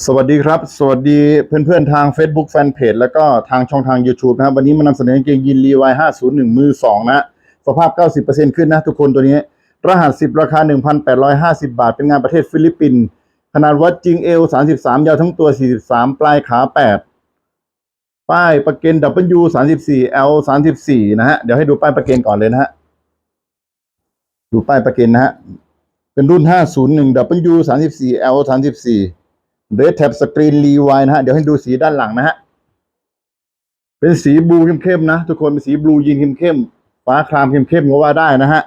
สวัสดีครับ สวัสดีเพื่อนๆทาง Facebook Fanpage แล้วก็ทางช่องทาง YouTube นะครับ วันนี้มานำเสนอกางเกงยีนรีวาย501 มือ 2 นะ สภาพ 90%ขึ้นนะทุกคนตัวนี้ รหัส 10 ราคา 1,850 บาท เป็นงานประเทศฟิลิปปินส์ขนาดวัดจริงเอล33 ยาวทั้งตัว 43 ปลายขา 8 ป้ายประเกน W 34 L 34 นะฮะ เดี๋ยวให้ดูป้ายประเกนก่อนเลยนะฮะ ดูป้ายประเกนนะฮะ เป็นรุ่น 501 W 34 L 34 เรดแท็บสกรีนรีไวนะฮะ เดี๋ยวให้ดูสีด้านหลังนะฮะ เป็นสีบลูเข้มๆนะ ทุกคนเป็นสีบลูยีนเข้มๆฟ้าครามเข้มๆก็ว่าได้นะฮะ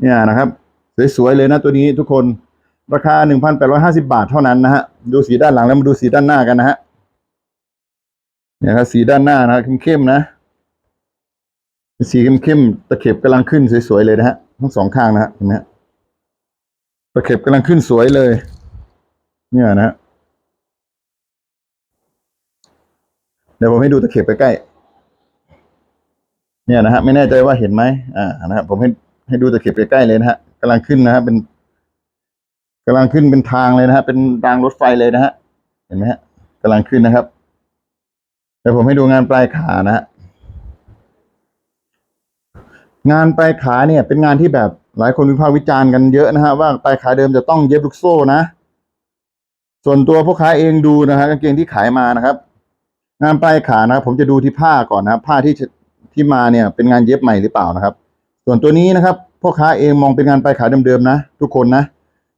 เนี่ยนะครับ สวยๆเลยนะตัวนี้ทุกคนราคา 1,850 บาทเท่านั้นนะฮะ ดูสีด้านหลังแล้วมาดูสีด้านหน้ากันนะฮะเนี่ยครับสีด้านหน้านะเข้มๆนะ สีเข้มๆตะเข็บกำลังขึ้นสวยๆเลยนะฮะทั้งสองข้างนะฮะเห็นไหมตะเข็บกำลังขึ้นสวยเลย เนี่ยนะฮะ เดี๋ยวผมให้ดูตะเข็บใกล้ๆเนี่ยนะฮะไม่แน่ใจว่าเห็นไหมอ่านะครับผมให้ให้ดูตะเข็บใกล้ๆเลยนะฮะกำลังขึ้นนะฮะเป็นกำลังขึ้นเป็นทางเลยนะฮะเป็นรางรถไฟเลยนะฮะเห็นไหมฮะกำลังขึ้นนะครับเดี๋ยวผมให้ดูงานปลายขานะฮะงานปลายขาเนี่ย เป็นงานที่แบบหลายคนวิพากษ์วิจารณ์กันเยอะนะฮะว่าปลายขาเดิมจะต้องเย็บลูกโซ่นะ ส่วนตัวพ่อค้าเองดูนะฮะกางเกงที่ขายมานะครับ งานปลายขานะครับ ผมจะดูที่ผ้าก่อนนะครับ ผ้าที่ที่มาเนี่ยเป็นงานเย็บใหม่หรือเปล่านะครับ ส่วนตัวนี้นะครับพ่อค้าเองมองเป็นงานปลายขาเดิมๆนะ ทุกคนนะ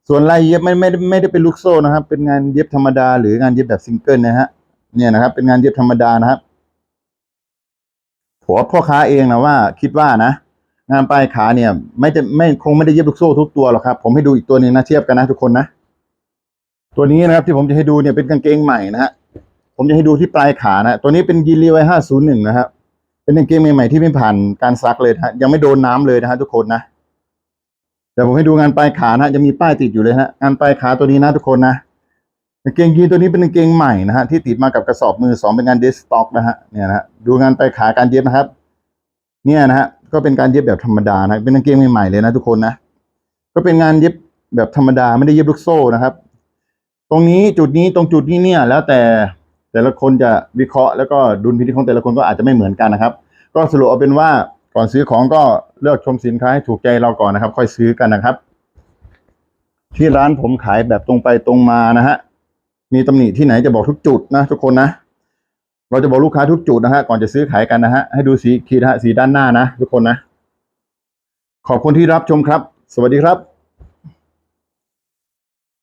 ส่วนลายเย็บไม่ไม่ไม่ได้เป็นลูกโซ่นะครับ เป็นงานเย็บธรรมดา หรืองานเย็บแบบซิงเกิลนะฮะเนี่ยนะครับ เป็นงานเย็บธรรมดานะครับผมว่าพ่อค้าเองนะว่าคิดว่านะ งานปลายขาเนี่ย ไม่จะไม่คงไม่ได้เย็บลูกโซ่ทุกตัวหรอกครับ ผมให้ดูอีกตัวหนึ่งนะเทียบกันนะทุกคนนะ ตัวนี้นะครับที่ผมจะให้ดูเนี่ยเป็นกางเกงใหม่นะฮะ ผมจะให้ดูที่ปลายขานะ ตัวนี้เป็นยีรีไว้ห้าศูนย์หนึ่งนะครับ เป็นกางเกงใหม่ๆที่ไม่ผ่านการซักเลยนะฮะยังไม่โดนน้ำเลยนะฮะทุกคนนะเดี๋ยวผมให้ดูงานปลายขานะจะมีป้ายติดอยู่เลยฮะงานปลายขาตัวนี้นะทุกคนนะกางเกงยีนตัวนี้เป็นกางเกงใหม่นะฮะที่ติดมากับกระสอบมือสองเป็นงานเดสต็อกนะฮะเนี่ยนะฮะดูงานปลายขาการเย็บนะครับ เนี่ยนะฮะก็เป็นการเย็บแบบธรรมดานะเป็นกางเกงใหม่ๆเลยนะทุกคนนะก็เป็นงานเย็บแบบธรรมดาไม่ได้เย็บลูกโซ่นะครับ ตรงนี้จุดนี้ตรงจุดนี้เนี่ยแล้วแต่ แต่ละคนจะวิเคราะห์แล้วก็ดุลพินิจของแต่ละคนก็อาจจะไม่เหมือนกันนะครับ ก็สรุปเอาเป็นว่าก่อนซื้อของก็เลือกชมสินค้าให้ถูกใจเราก่อนนะครับ ค่อยซื้อกันนะครับ ที่ร้านผมขายแบบตรงไปตรงมานะฮะมีตำหนิที่ไหนจะบอกทุกจุดนะทุกคนนะ เราจะบอกลูกค้าทุกจุดนะฮะก่อนจะซื้อขายกันนะฮะให้ดูสีขีดฮะสีด้านหน้านะทุกคนนะ ขอบคุณที่รับชมครับ สวัสดีครับ